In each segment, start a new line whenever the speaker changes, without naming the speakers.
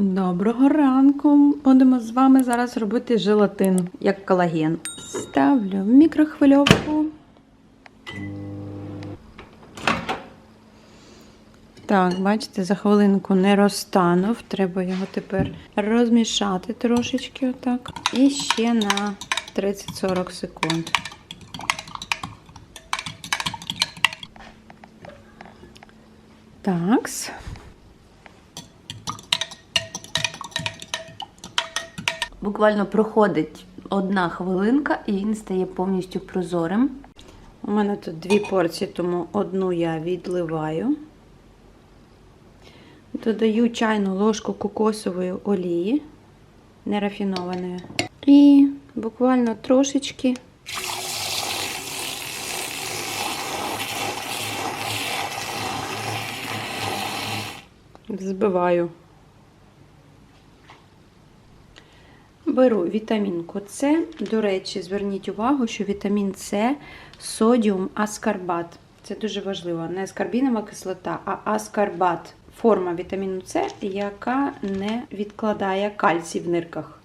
Доброго ранку. Будемо з вами зараз робити желатин, як колаген. Ставлю в мікрохвильовку. Так, бачите, за хвилинку не розтанув. Треба його тепер розмішати трошечки отак. І ще на 30-40 секунд. Такс. Буквально проходить одна хвилинка і він стає повністю прозорим. У мене тут дві порції, тому одну я відливаю. Додаю чайну ложку кокосової олії, нерафінованої. І буквально трошечки взбиваю. Беру вітамінку С. До речі, зверніть увагу, що вітамін С содіум аскарбат. Це дуже важливо. Не аскарбінова кислота, а аскарбат. Форма вітаміну С, яка не відкладає кальцій в нирках.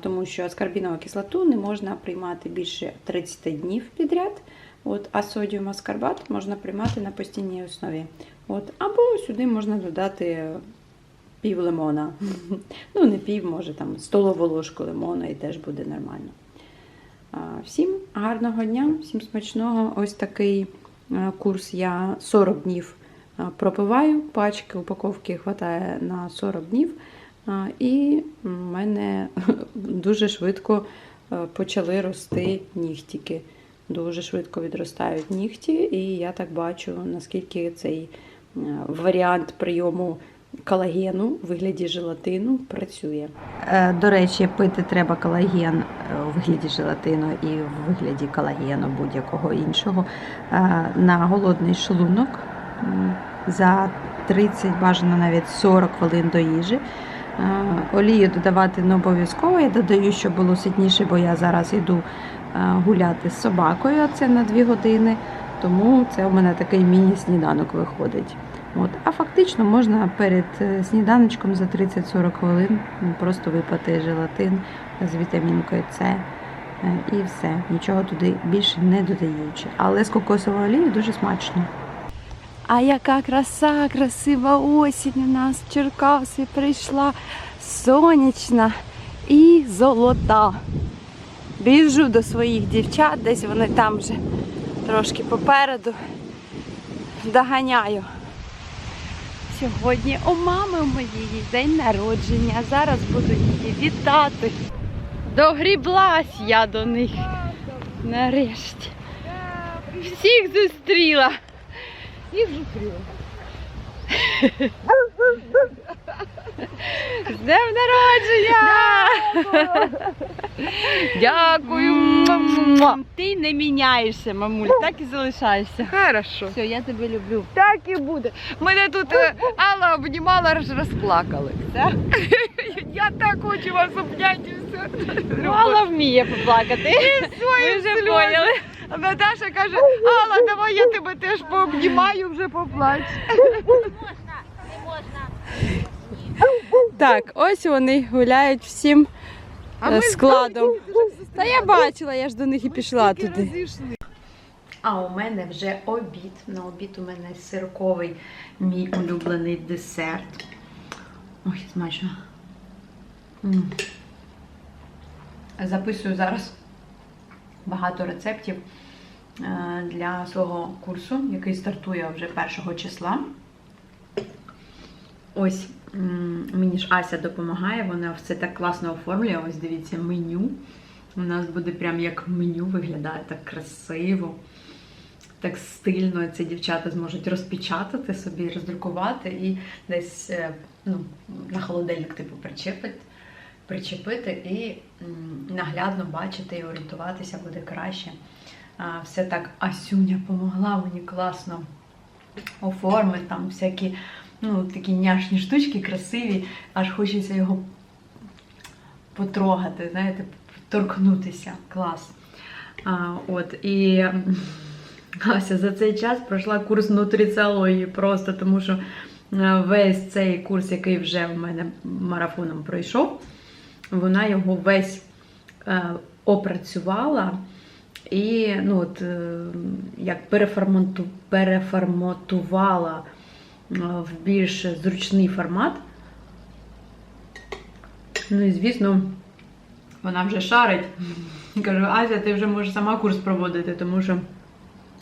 Тому що аскарбінову кислоту не можна приймати більше 30 днів підряд. От, а содіум аскарбат можна приймати на постійній основі. От, або сюди можна додати пів лимона. Ну, не пів, може, там столову ложку лимона і теж буде нормально. Всім гарного дня, всім смачного. Ось такий е, курс я 40 днів е, пропиваю. Пачки упаковки вистачає на 40 днів. І в мене дуже швидко е, почали рости нігтіки. Дуже швидко відростають нігті, і я так бачу, наскільки цей варіант прийому колагену у вигляді желатину працює. Е, До речі, пити треба колаген е, у вигляді желатину і в вигляді колагену будь-якого іншого е, на голодний шлунок за 30, бажано навіть 40 хвилин до їжі. Олію додавати не обов'язково. Я додаю, щоб було ситніше, бо я зараз йду гуляти з собакою. Це на 2 години. Тому це у мене такий міні-сніданок виходить. От. А фактично можна перед е, сніданочком за 30-40 хвилин просто випити желатин з вітамінкою С е, і все. Нічого туди більше не додаючи. Але з кокосовою олією дуже смачно. А яка краса, красива осінь у нас в Черкаси прийшла сонячна і золота. Біжу до своїх дівчат, десь вони там вже трошки попереду. Доганяю. Сьогодні у мами моєї день народження. Зараз буду її вітати. Догріблась я до них. Нарешті. Всіх зустріла.
Їх зустріла.
З днем народження! Дякую. Муа. Ти не міняєшся, мамуль, так і залишайся.
Хорошо.
Все, я тебе люблю.
Так і буде. Мене тут е, Алла обнімала, аж розплакали. Я так хочу вас обняти і все.
Мала вміє поплакати. Ми вже
сльози.
поняли.
А Наташа каже, Алла, давай я тебе теж пообнімаю, вже поплач.
Так, ось вони гуляють всім
А
е,
ми
складом. Та я бачила, я ж до них і пішла туди.
розійшли.
А у мене вже обід. На обід у мене сирковий мій улюблений десерт. Ой, смачно. М. Записую зараз багато рецептів е, для свого курсу, який стартує вже 1 числа. Ось мені ж Ася допомагає, вона все так класно оформлює. Ось дивіться, меню. У нас буде прям як меню, виглядає так красиво, так стильно. Ці дівчата зможуть розпечатати собі, роздрукувати і десь е, ну, на холодильник типу причепити, причепити і наглядно бачити і орієнтуватися буде краще. Все так Асюня помогла мені класно оформити там всякі ну, такі няшні штучки, красиві, аж хочеться його потрогати, знаєте, торкнутися. Клас. А, от, і Ася за цей час пройшла курс нутриціології просто, тому що е, весь цей курс, який вже в мене марафоном пройшов, вона його весь е, опрацювала і ну, от, е, як переформату, переформатувала в більш зручний формат. Ну і звісно, вона вже шарить. Кажу, Ася, ти вже можеш сама курс проводити, тому що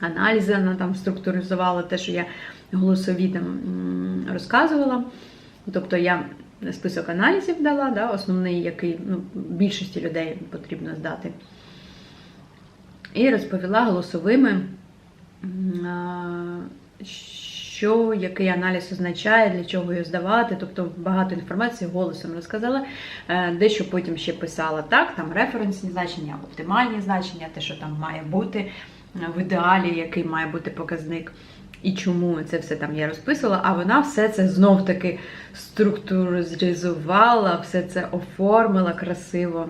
аналізи вона там структуризувала те, що я голосові там розказувала. Тобто я список аналізів дала, да, основний, який ну, більшості людей потрібно здати. І розповіла голосовими, що який аналіз означає, для чого його здавати. Тобто багато інформації голосом розказала. Е, Дещо потім ще писала так, там референсні значення, оптимальні значення, те, що там має бути е, в ідеалі, який має бути показник. І чому це все там я розписувала, а вона все це знов-таки структуризувала, все це оформила красиво.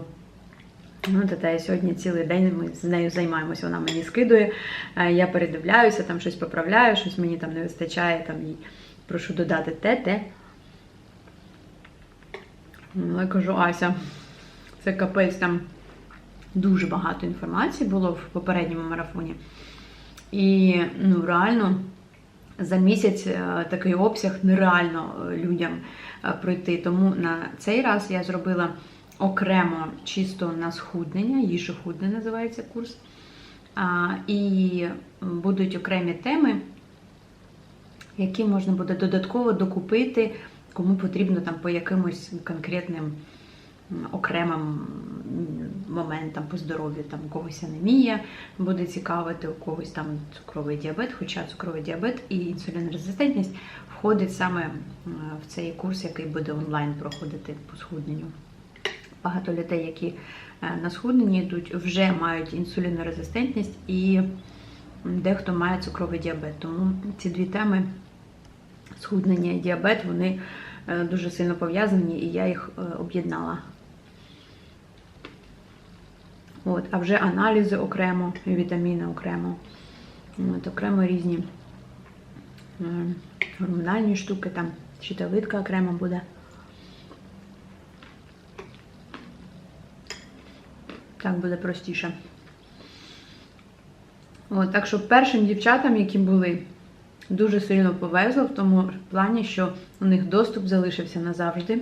Ну, та сьогодні цілий день ми з нею займаємося, вона мені скидує, е, я передивляюся, там щось поправляю, щось мені там не вистачає, там їй прошу додати те, те. Ну, я кажу, Ася, це капець там дуже багато інформації було в попередньому марафоні. І ну, реально за місяць е, такий обсяг нереально е, людям пройти. Тому на цей раз я зробила окремо чисто на схуднення, їжохудне називається курс. А, І будуть окремі теми, які можна буде додатково докупити, кому потрібно там по якимось конкретним окремим моментам по здоров'ю. Там когось анемія буде цікавити, у когось там цукровий діабет, хоча цукровий діабет і інсулінорезистентність входить саме в цей курс, який буде онлайн проходити по схудненню. Багато людей, які е, на схудненні йдуть, вже мають інсулінорезистентність і дехто має цукровий діабет. Тому ці дві теми схуднення і діабет, вони е, дуже сильно пов'язані, і я їх е, об'єднала. От, а вже аналізи окремо, вітаміни окремо. От, окремо різні гормональні штуки, там щитовидка окремо буде. Так буде простіше. От, так що першим дівчатам, які були, дуже сильно повезло в тому плані, що у них доступ залишився назавжди.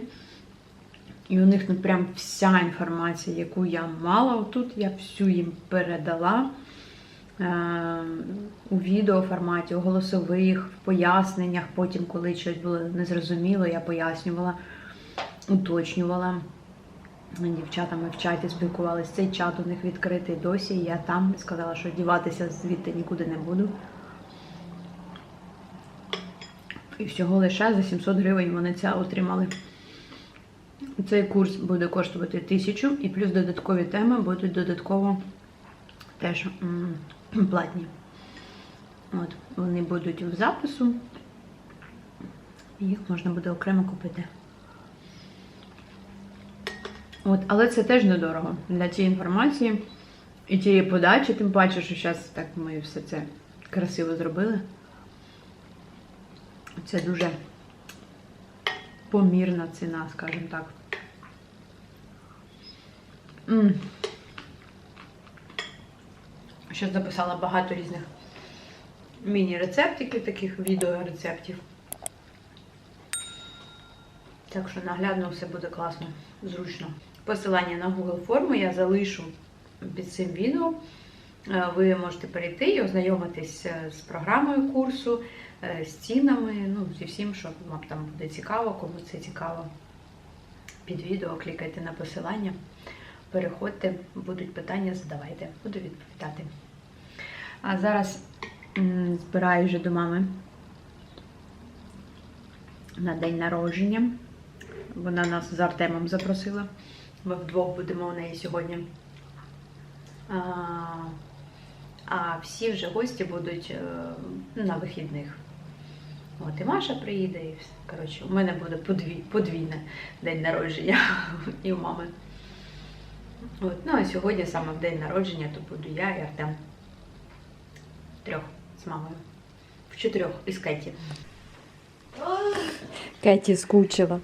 І у них ну, прям вся інформація, яку я мала отут, я всю їм передала е- у відеоформаті, у голосових, в поясненнях. Потім, коли щось було незрозуміло, я пояснювала, уточнювала. Дівчатами в чаті спілкувалися. Цей чат у них відкритий досі. Я там сказала, що діватися звідти нікуди не буду. І всього лише за 700 гривень вони це отримали. Цей курс буде коштувати 1000 і плюс додаткові теми будуть додатково теж платні. От, вони будуть в запису, їх можна буде окремо купити. От, але це теж недорого для цієї інформації і тієї подачі, тим паче, що зараз так ми все це красиво зробили. Це дуже помірна ціна, скажімо так. Ще записала багато різних міні-рецептиків, таких відеорецептів. Так що наглядно все буде класно, зручно. Посилання на Google форму я залишу під цим відео. Е, Ви можете перейти і ознайомитись е, з програмою курсу, е, з цінами, ну, зі всім, що вам там буде цікаво, кому це цікаво. Під відео клікайте на посилання, переходьте, будуть питання, задавайте, буду відповідати. А зараз збираю вже до мами на день народження. Вона нас з Артемом запросила. Ми вдвох будемо у неї сьогодні. А, а всі вже гості будуть е, на вихідних. От, і Маша приїде, і все. Коротше, у мене буде подвій, подвійне день народження і у мами. От, ну а сьогодні саме в день народження, то буду я і Артем. Трьох з мамою. В чотирьох із Кеті. Кеті скучила.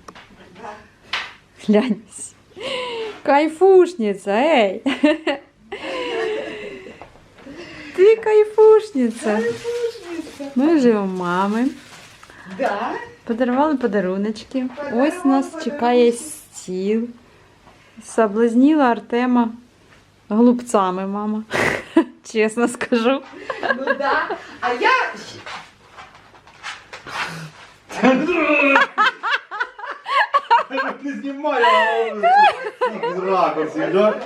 Глянь. Кайфушниця, ей! Ти кайфушниця. Ми вже у мами.
Да?
Подарували подаруночки. Ось нас чекає стіл. Соблазніла Артема голубцями, мама. Чесно скажу.
Ну да. А я
Не знімай, а ракурсів, да?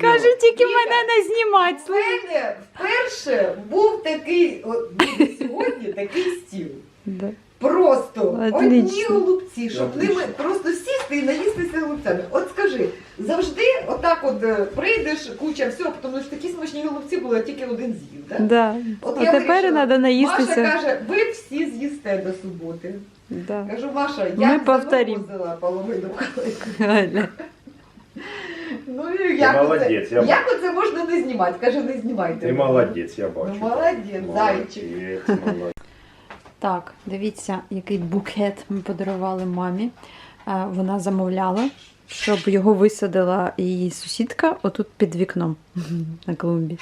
Каже, тільки мене не знімати.
в мене вперше був такий, от буде сьогодні такий стіл.
Да.
Просто одні
Отлично.
голубці, щоб ними просто сісти і наїстися голубцями. От скажи, завжди отак от е, прийдеш, куча всього, тому що такі смачні голубці були, а тільки один з'їв. Да?
Да.
От
а
я
тепер
вирішила.
треба наїстися.
Маша каже, ви всі з'їсте до суботи.
Да.
Кажу, Маша, я завозила половину калику. Ну і як
молодець,
оце,
я
як оце можна не знімати? Каже, не знімайте.
Ти молодець, я бачу.
Ну, молодець, зайчик.
Молодець, молодець.
Так, дивіться, який букет ми подарували мамі. Е, Вона замовляла, щоб його висадила її сусідка отут під вікном на клумбі.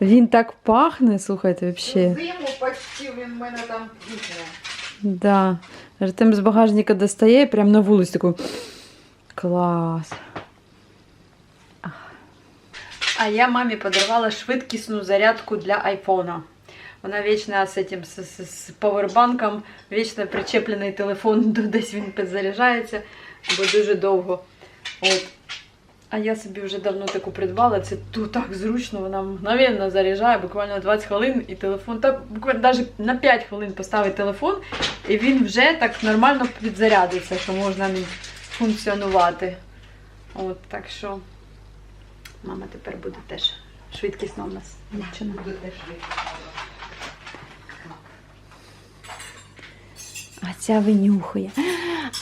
Він так пахне, слухайте, взагалі.
Зиму почти він в мене там квітне.
Да. Артем з багажника достає і прямо на вулицю таку. Клас. А я мамі подарувала швидкісну зарядку для айфона. Вона вічно з цим з, з, з павербанком, вічно причеплений телефон, десь він підзаряджається, бо дуже довго. От. А я собі вже давно таку придбала. Це тут так зручно, вона мгновенно заряджає, буквально 20 хвилин, і телефон, так буквально навіть на 5 хвилин поставить телефон, і він вже так нормально підзарядиться, що можна ним функціонувати. От, так що мама тепер буде теж швидкісно у нас. дівчина. А ця винюхує.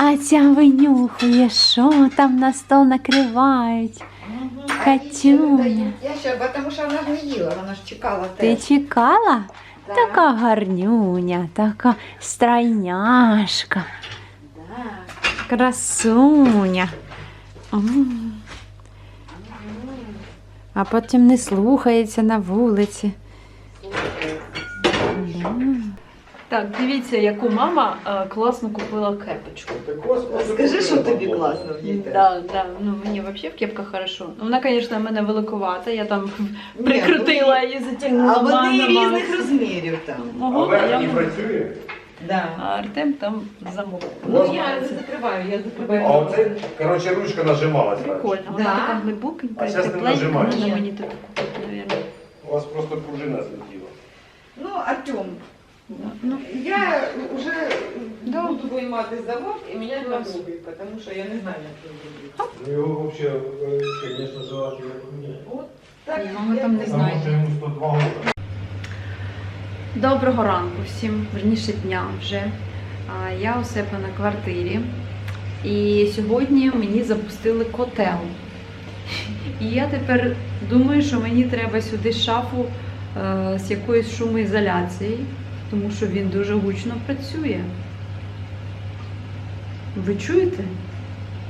А ця винюхує, що там на стол накривають. Катюня.
Я ще, бо тому що вона ж не їла, вона ж чекала
Ти
теж.
чекала?
Так.
Така гарнюня, така стройняшка,
Так.
красуня. М. А потім не слухається на вулиці. Да. Так, дивіться, яку мама е, класно купила кепочку.
Скажи, що тобі класно в ній теж.
Да, да, ну мені взагалі в кепках хорошо. Ну, Вона, звісно, в мене великовата, я там
Ні,
прикрутила її, затягнула.
А вони
мама, мама.
різних розмірів там.
А я можу.
працює?
Да.
А Артем там замок.
Ну я не закриваю, я закриваю.
А оце, коротше, ручка нажималась.
Прикольно, вона
Да.
така глибокенька,
А щас не
тепленька,
нажимаєш.
можна мені тут купити, мабуть.
У вас просто пружина злетіла.
Ну, Артем,
Ну,
я вже
Да.
буду виймати замок і міняти на другий, тому що я не знаю, як це зробити.
Ну його взагалі, звісно, желательно поміняти.
От так.
Ні, мама там не
я-
знає.
Тому що йому 102 роки.
Доброго ранку всім, верніше дня вже. А, Я у себе на квартирі. І сьогодні мені запустили котел. І я тепер думаю, що мені треба сюди шафу е, з якоюсь шумоізоляцією, тому що він дуже гучно працює. Ви чуєте?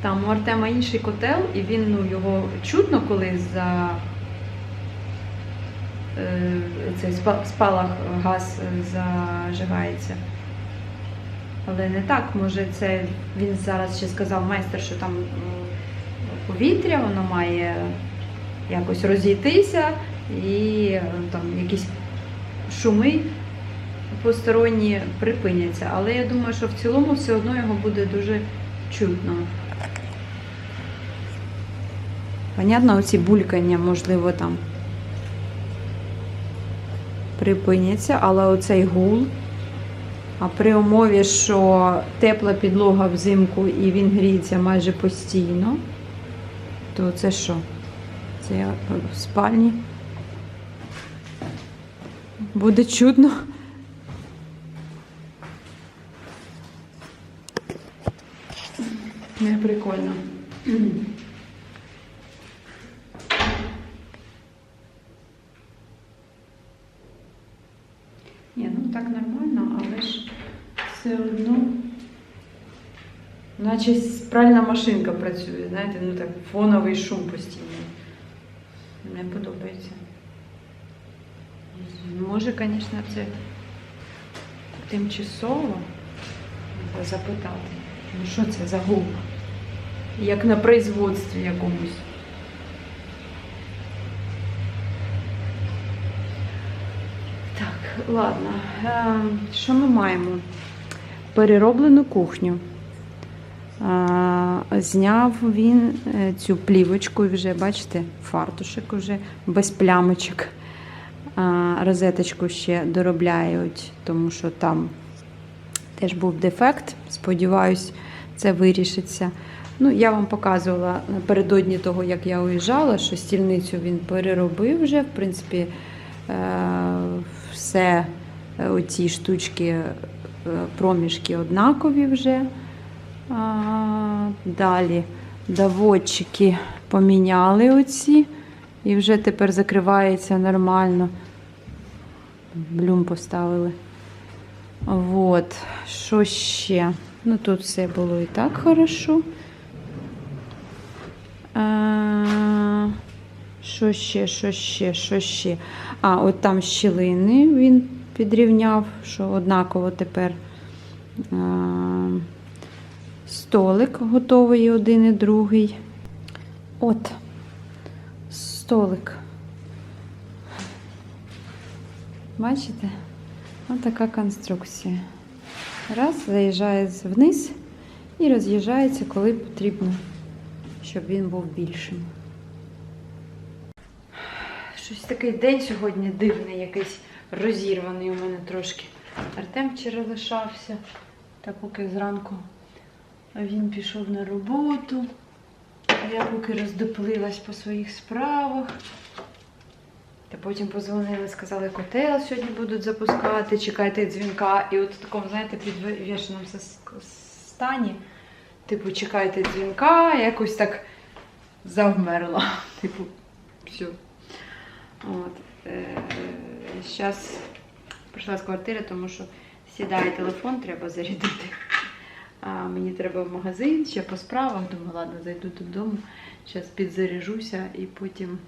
Там у Артема інший котел, і він ну, його чутно, коли за е, цей спалах газ зажигається. Але не так, може, це він зараз ще сказав майстер, що там е, повітря, воно має якось розійтися і е, там якісь шуми посторонні припиняться. Але я думаю, що в цілому все одно його буде дуже чутно. Понятно, оці булькання, можливо, там припиняться, але оцей гул. А при умові, що тепла підлога взимку і він гріється майже постійно, то це що? Це я в спальні. Буде чудно. Не прикольно. Ні, ну так нормально, але ж все одно. Наче пральна машинка працює, знаєте, ну так фоновий шум постійний. Не подобається. Може, звісно, це тимчасово запитати. Ну що це за гул? Як на производстві якомусь. Так, ладно. Е, Що ми маємо? Перероблену кухню. Е, Зняв він е, цю плівочку вже, бачите, фартушок вже без плямочок. Е, Розеточку ще доробляють, тому що там теж був дефект. Сподіваюсь, це вирішиться. Ну, я вам показувала напередодні того, як я уїжджала, що стільницю він переробив вже. В принципі, е, все е, оці штучки, е, проміжки однакові вже. Далі доводчики поміняли оці. І вже тепер закривається нормально. Блюм поставили. Вот, що ще? Ну тут все було і так хорошо. А, що ще, що ще, що ще? А, от там щілини він підрівняв, що однаково тепер. А, столик готовий один і другий. От, столик. Бачите? Ось така конструкція. Раз, заїжджає вниз і роз'їжджається, коли потрібно, щоб він був більшим. Щось такий день сьогодні дивний, якийсь розірваний у мене трошки. Артем вчора лишався, та поки зранку він пішов на роботу. Я поки роздоплилась по своїх справах. Та потім позвонили, сказали, котел сьогодні будуть запускати, чекайте дзвінка. І от в такому, знаєте, підвішеному стані. Типу, чекайте дзвінка, якось так завмерла. Типу, все. От. Зараз прийшла з квартири, тому що сідає телефон, треба зарядити. А мені треба в магазин, ще по справах. Думаю, ладно, зайду додому, зараз підзаряжуся і потім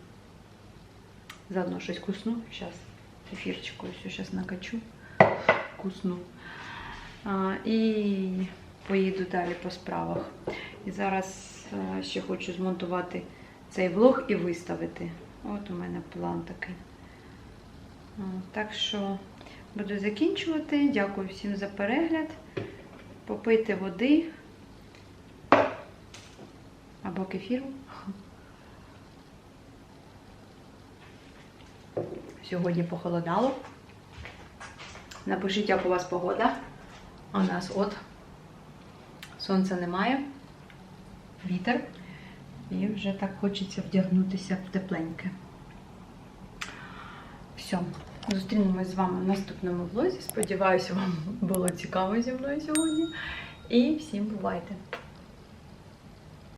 заодно щось кусну. Зараз ефірчику все зараз накачу, кусну. А, і поїду далі по справах. І зараз е, ще хочу змонтувати цей влог і виставити. От у мене план такий. Так що буду закінчувати. Дякую всім за перегляд. Попийте води або кефіру. Сьогодні похолодало. Напишіть, як у вас погода. У нас от сонця немає, вітер. І вже так хочеться вдягнутися в тепленьке. Все, зустрінемось з вами в наступному влозі. Сподіваюся, вам було цікаво зі мною сьогодні. І всім бувайте!